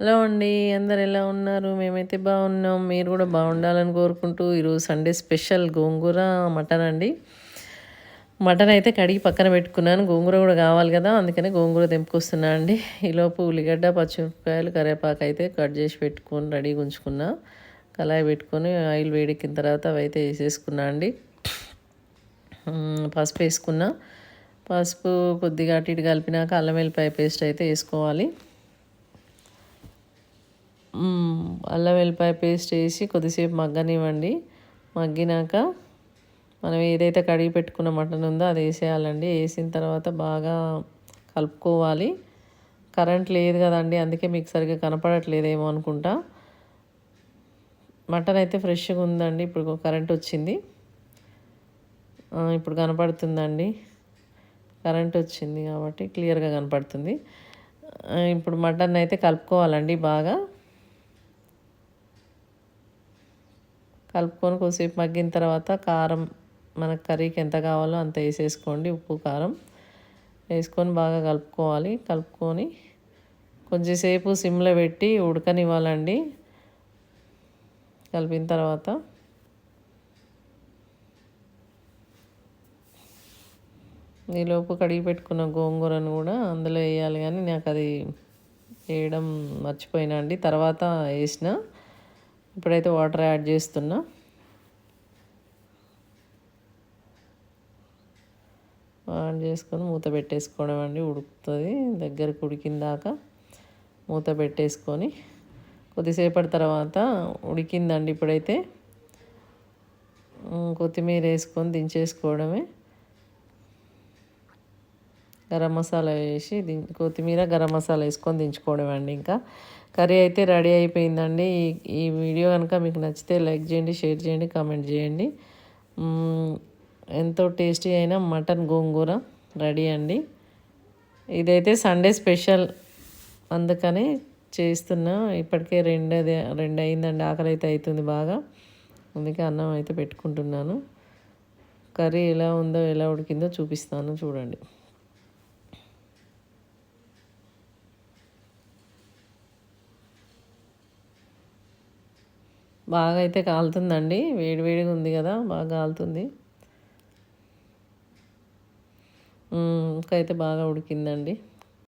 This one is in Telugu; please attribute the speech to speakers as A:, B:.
A: హలో అండి అందరు ఎలా ఉన్నారు? మేమైతే బాగున్నాం. మీరు కూడా బాగుండాలని కోరుకుంటూ ఈరోజు సండే స్పెషల్ గోంగూర మటన్ అండి. మటన్ అయితే కడిగి పక్కన పెట్టుకున్నాను. గోంగూర కూడా కావాలి కదా అందుకనే గోంగూర తెంపుకొస్తున్నా అండి. ఈలోపు ఉల్లిగడ్డ పచ్చిమిరపకాయలు కరివేపాకు అయితే కట్ చేసి పెట్టుకొని రెడీగా ఉంచుకున్నా. కళాయి పెట్టుకొని ఆయిల్ వేడెక్కిన తర్వాత అవి అయితే వేసేసుకున్నా అండి. పసుపు వేసుకున్నా. పసుపు కొద్దిగా అటు ఇటు కలిపినాక అల్లం వెల్లిపాయ పేస్ట్ అయితే వేసుకోవాలి. అల్లం వెల్లిపాయ పేస్ట్ వేసి కొద్దిసేపు మగ్గనివ్వండి. మగ్గినాక మనం ఏదైతే కడిగి పెట్టుకున్న మటన్ ఉందో అది వేసేయాలండి. వేసిన తర్వాత బాగా కలుపుకోవాలి. కరెంట్ లేదు కదండి అందుకే మీకు సరిగ్గా కనపడట్లేదేమో అనుకుంటా. మటన్ అయితే ఫ్రెష్గా ఉందండి ఇప్పుడు కరెంట్ వచ్చింది. ఇప్పుడు కనపడుతుందండి. కరెంట్ వచ్చింది కాబట్టి క్లియర్గా కనపడుతుంది. ఇప్పుడు మటన్ అయితే కలుపుకోవాలండి బాగా. కలుపుకొని కొద్దిసేపు మగ్గిన తర్వాత కారం మన కర్రీకి ఎంత కావాలో అంత వేసేసుకోండి. ఉప్పు కారం వేసుకొని బాగా కలుపుకోవాలి. కలుపుకొని కొంచెంసేపు సిమ్లో పెట్టి ఉడకనివ్వాలండి. కలిపిన తర్వాత ఈలోపు కడిగి పెట్టుకున్న గోంగూరను కూడా అందులో వేయాలి కానీ నాకు అది వేయడం మర్చిపోయినా అండి. తర్వాత వేసిన ఇప్పుడైతే వాటర్ యాడ్ చేస్తున్నా. యాడ్ చేసుకొని మూత పెట్టేసుకోవడం అండి ఉడుకుతుంది. దగ్గరకు ఉడికిన దాకా మూత పెట్టేసుకొని కొద్దిసేపటి తర్వాత ఉడికిందండి ఇప్పుడైతే. కొత్తిమీర వేసుకొని దించేసుకోవడమే. గరం మసాలా వేసి కొత్తిమీర గరం మసాలా వేసుకొని దించుకోవడం అండి ఇంకా. కర్రీ అయితే రెడీ అయిపోయిందండి. ఈ వీడియో కనుక మీకు నచ్చితే లైక్ చేయండి షేర్ చేయండి కామెంట్ చేయండి. ఎంతో టేస్టీ అయిన మటన్ గోంగూర రెడీ అండి. ఇదైతే సండే స్పెషల్ అందుకని చేస్తున్నా. ఇప్పటికే రెండు రెండు అయిందండి ఆకలి అయితే అవుతుంది బాగా. అందుకే అన్నం అయితే పెట్టుకుంటున్నాను. కర్రీ ఎలా ఉందో ఎలా ఉడికిందో చూపిస్తాను. చూడండి. బాగా అయితే కాలుతుందండి వేడివేడిగా ఉంది కదా బాగా కాలుతుంది. ఇంకా అయితే బాగా ఉడికిందండి.